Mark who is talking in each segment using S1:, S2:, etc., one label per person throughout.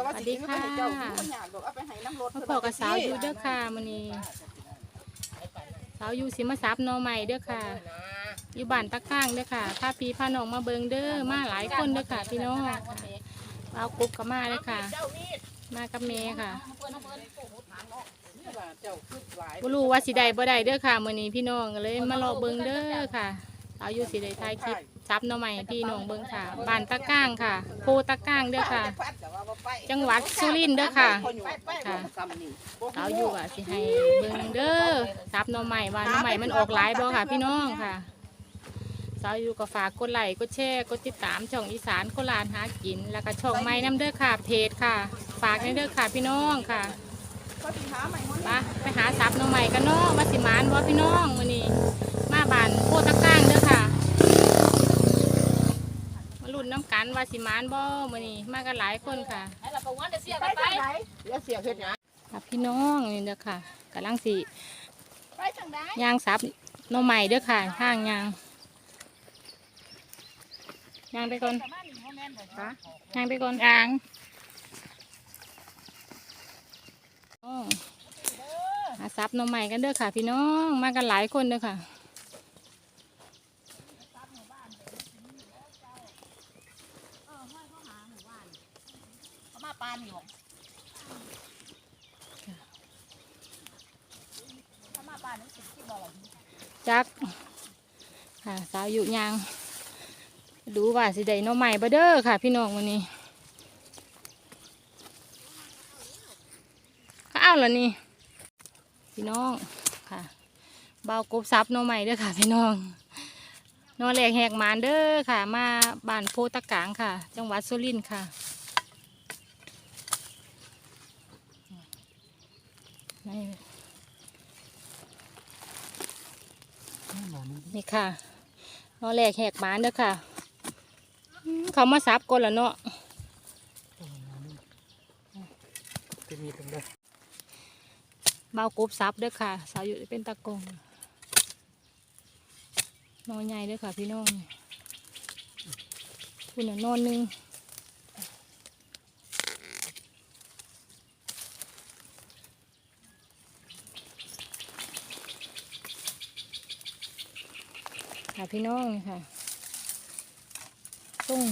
S1: ก็ว่าสิซื้อไปให้เจ้าบ่อยากดอกเอาไปให้น้ำรถ
S2: มาพอกับสาวอยู่เด้อค่ะมื้อนี้สาวอยู่สิมาซับหน่อใหม่เด้อค่ะ อยู่บ้านตะก้างเด้อค่ะพาพี่พาน้องมาเบิงเด้อมาหลายคนเด้อค่ะพี่น้องเอากรุ๊บกับมาเด้อค่ะ มากับเมย์ค่ะ
S1: เจ้าคือหวาย
S2: บ่รู้ว่าสิได้บ่ได้เด้อค่ะมื้อนี้พี่น้องก็เลยมารอเบิงเด้อค่ะสาวอยู่สิได้ถ่ายคลิป ซับหน่อใหม่ให้พี่น้องเบิงค่ะบ้านตะก้างค่ะโพตะก้างเด้อค่ะ จังหวัดสุรินทร์เด้อค่ะค่ะสาวอยู่อะสิให้เบิ่งเด้อซับหน่อใหม่ว่าหน่อใหม่มันออกหลายบ่ค่ะ พี่น้องค่ะสาวอยู่ก็ฝากกดไลค์กดแชร์กดติดตามช่องอีสานโคราชหากิน แล้วก็ช่องใหม่น้ำเด้อค่ะเพจค่ะ ฝากในเด้อค่ะพี่น้องค่ะ
S1: มา
S2: ไปหาซับหน่อใหม่กันเนาะว่าสิมานบ่พี่น้องมื้อนี้ นน้ำกันว่าสิหมานบ่มื้อนี้มากันหลายคนค่ะ
S1: ไปทางไหนเดี๋ยวเสียเฮ็ดหยัง
S2: ค่ะพี่น้องนี่เด้อค่ะกำลังสิ
S1: ไปทางใด
S2: ย่างซับหน่อใหม่เด้อค่ะทางย่างย่างไปก่อนย่างไปก่อนย่างอ๋อหาซับหน่อใหม่กันเด้อค่ะ พี่น้องมากันหลายคนเด้อค่ะา
S1: ปานนี่บ่ถ้ามาปานนี่สิคิดบ่ล่ะ
S2: จักค่ะสาวอยู่ย่าง ดูว่าสิได้หน่อใหม่บ่เด้อค่ะ พี่น้องวันนี้ก็เอาละนี่พี่น้องค่ะเบากบซับหน่อใหม่เด้อค่ะ พี่น้องหนอแหลกแหกหมานเด้อค่ะ มาบ้านโพตะกางค่ะ จังหวัดสุรินทร์ค่ะ นี่นี่ค่ะหนอแหลกแหกหมานเด้อค่ะอืมเขามาซับก่อนละเนาะ
S3: จะมีตรงใด
S2: เบากบซับเด้อค่ะ สาวอยู่เป็นตะกงนอนใหญ่เด้อค่ะพี่น้องคุณน่ะนอนหนึง ค่ะพี่น้องค่ะส่ง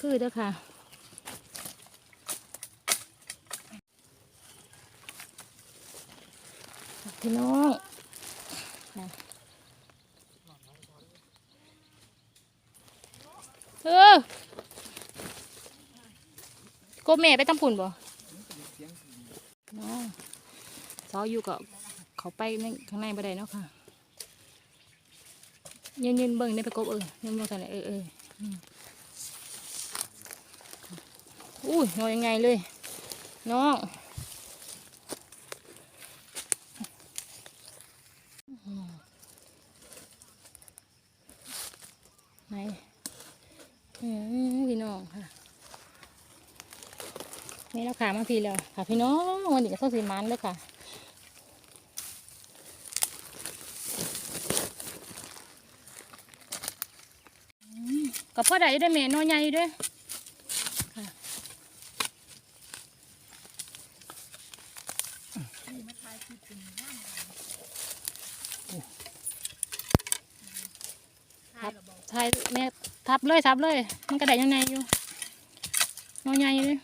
S2: คือเด้อค่ะพี่น้องเออก็แม่ไปตั้งผุนบ่น้องซออยู่กับเขาไปในข้างในบ่ได้เนาะค่ะ ยืนยืนเบิ่งในไปกบเออยืนเบิ่งกันเลยเออเอออุ้ยนอนยังไงเลย น้องไหนพี่น้องค่ะนี่เราขามาพี่แล้วค่ะพี่น้องวันนี้ก็ต้องสีมันเลยค่ะ กับพ่อใดได้แม่น้อยใหญ่ด้วยค่ะทับทายแม่ทับเลยทับเลย มันกระไดยังไงอยู่น้อยใหญ่เลย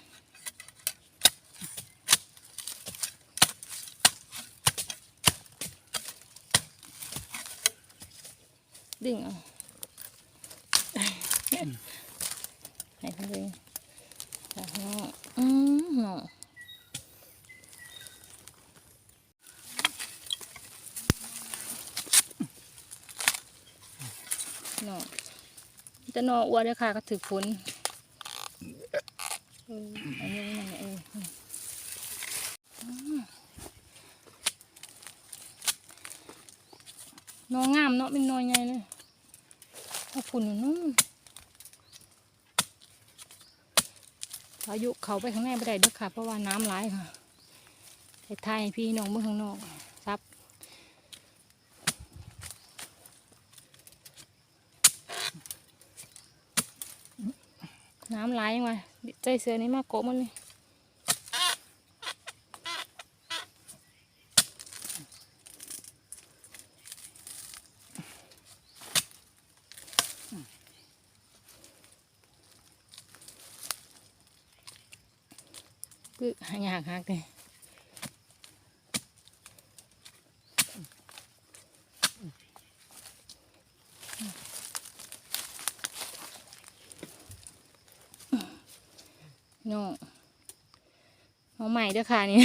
S2: ดึงเอา ให้เขาเลยจ้ะน้อืมน้องน้องจะนออ้วนเลยค่ะก็ถือฝนเอออันนี้นั่นแหละเออน้องงามเนาะเป็นน้อยใหญ่เลยเอาฝุ่นอยู่ม พายุเขาไปข้างในไม่ได้เด้อค่ะ เพราะว่าน้ำไหลายค่ะไอ้ไทยพี่น้องเมื่อข้างนอกซับน้ำไหลายยังไงใจเสือนี่มากโกะมันเลย คือหายากหักเลยน้องน้องใหม่ด้อค่ะนี่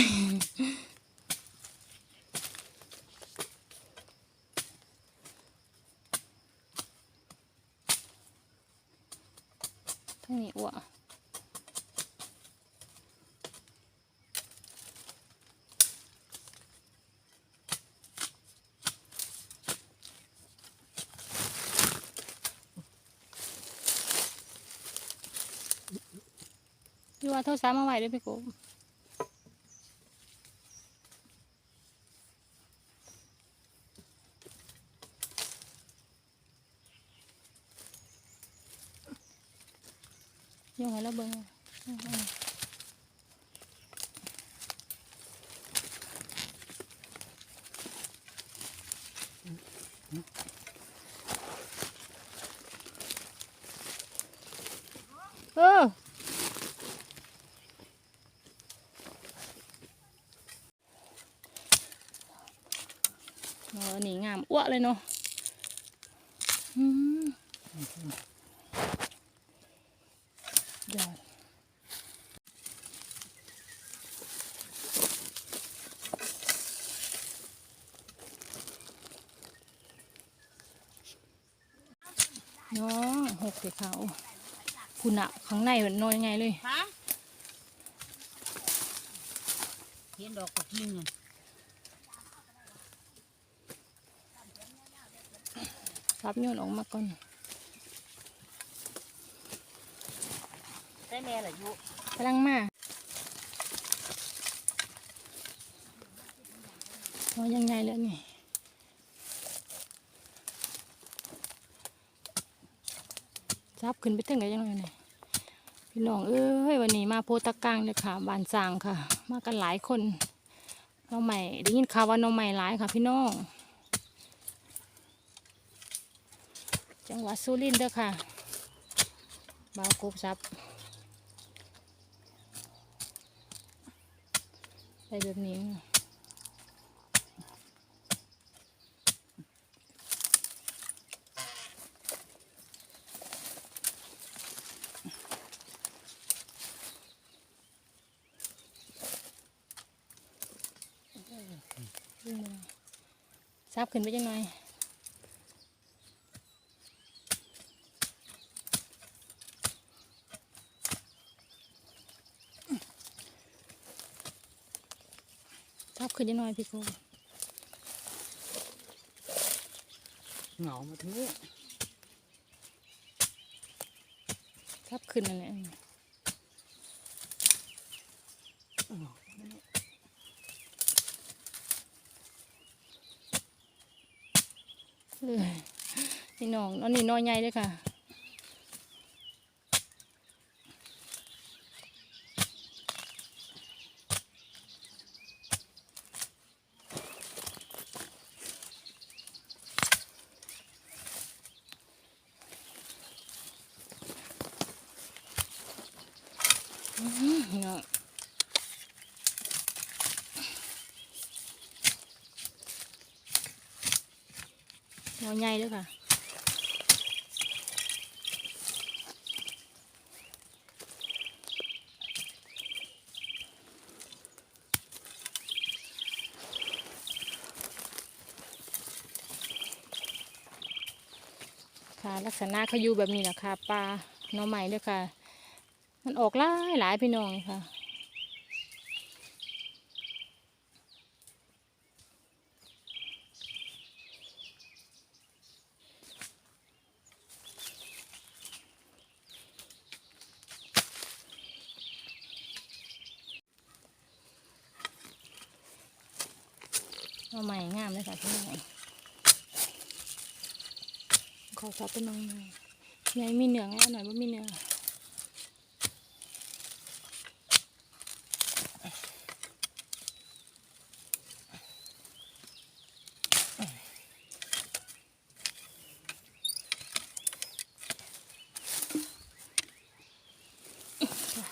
S2: ทั้งนี้อ้ว พี่ว่าโทรศัพท์มาไว้เด้วยพี่กบยังไงแล้วเบิ้งเอออนี่งาม อ้วเลยเนาะอืมยอดน้องหกสิเขาคุณอะข้างในมันนอยไงเลย
S1: ฮะเห็นดอกกระทิงอะ
S2: รับโยนออกมาก่อน
S1: ได้แม่ละยุ
S2: กำลังมานอนยังไงเลยนี่จับขึ้นไปถึงกันยังไงเนี่ยพี่น้องเอ้ยวันนี้มาโพตะกลางเลยค่ะบานจางค่ะ มากันหลายคนน้องใหม่ได้ยินข่าวว่าน้องใหม่หลายค่ะ พี่น้อง จังหวัดสุรินทร์เด้อค่ะบาวกบซับไปแบบนี้ซับขึ้นไปจังหน่อย ทับ ขึ้นยังน้อยพี่โก
S3: เหงามาทั้งนี้
S2: ทับขึ้นนั่นแหละเออนี่น้องอันนี้น้อยใหญ่เลยค่ะ เนาะเราใหญ่ด้วยค่ะค่ะลักษณะเขาอยู่แบบนี้แหละค่ะปลาน้องใหม่ด้วยค่ะ มันออกหลายหลายพี่น้องค่ะ เอาใหม่งามเลยค่ะพี่น้องขอซับเป็นน้องหน่อยยายมีเนื้อไงเอาหน่อยว่ามีเนื้อ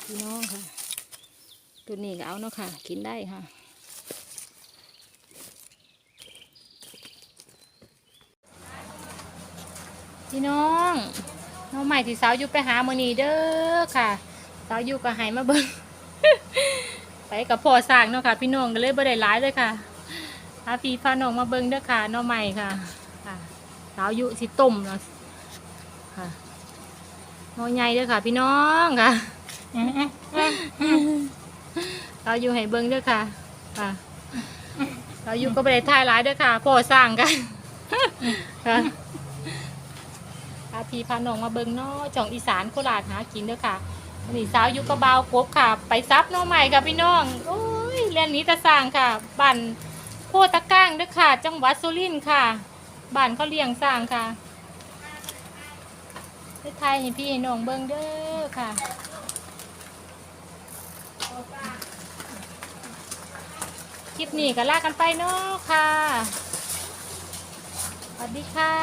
S2: พี่ น้องค่ะ ตัวนี้ก็เอาเนาะค่ะ กินได้ค่ะ พี่น้องน้องใหม่ที่สาวอยู่ไปหามือนีเด้อค่ะสาวอยู่ก็หายมาเบิ่งไปกับพ่อสร้างเนาะค่ะ พี่น้องก็เลยบ่ได้หลายเลยค่ะพาพี่พาน้องมาเบิ่งเด้อค่ะน้องใหม่ค่ะค่ะสาวอยู่สิต้มเนาะค่ะน้องใหญ่เด้อค่ะ พี่น้องค่ะ เราอยู่ให้เบิ้งด้วยค่ะค่ะเราอยู่ก็ไปได้ถ่ายหลายด้วยค่ะพ่อสร้างกันค่ะพาพี่พาน้องมาเบิ้งเนาะจ่องอีสานโคราชหากินด้อค่ะนนี้สาวอยู่กับบ่าวกบค่ะ ไปซับน้องใหม่ค่ะพี่น้องโอ้ยเรียนหนี้ตะสร้างค่ะบ้านโพตะก้างด้อค่ะ จังหวัดสุรินทร์ค่ะบ้านเขาเลี้ยงสร้างค่ะไปถ่ายให้พี่ให้น้องเบิ้งเด้อค่ะ คลิปนี้ก็ลากันไปเนาะค่ะ สวัสดีค่ะ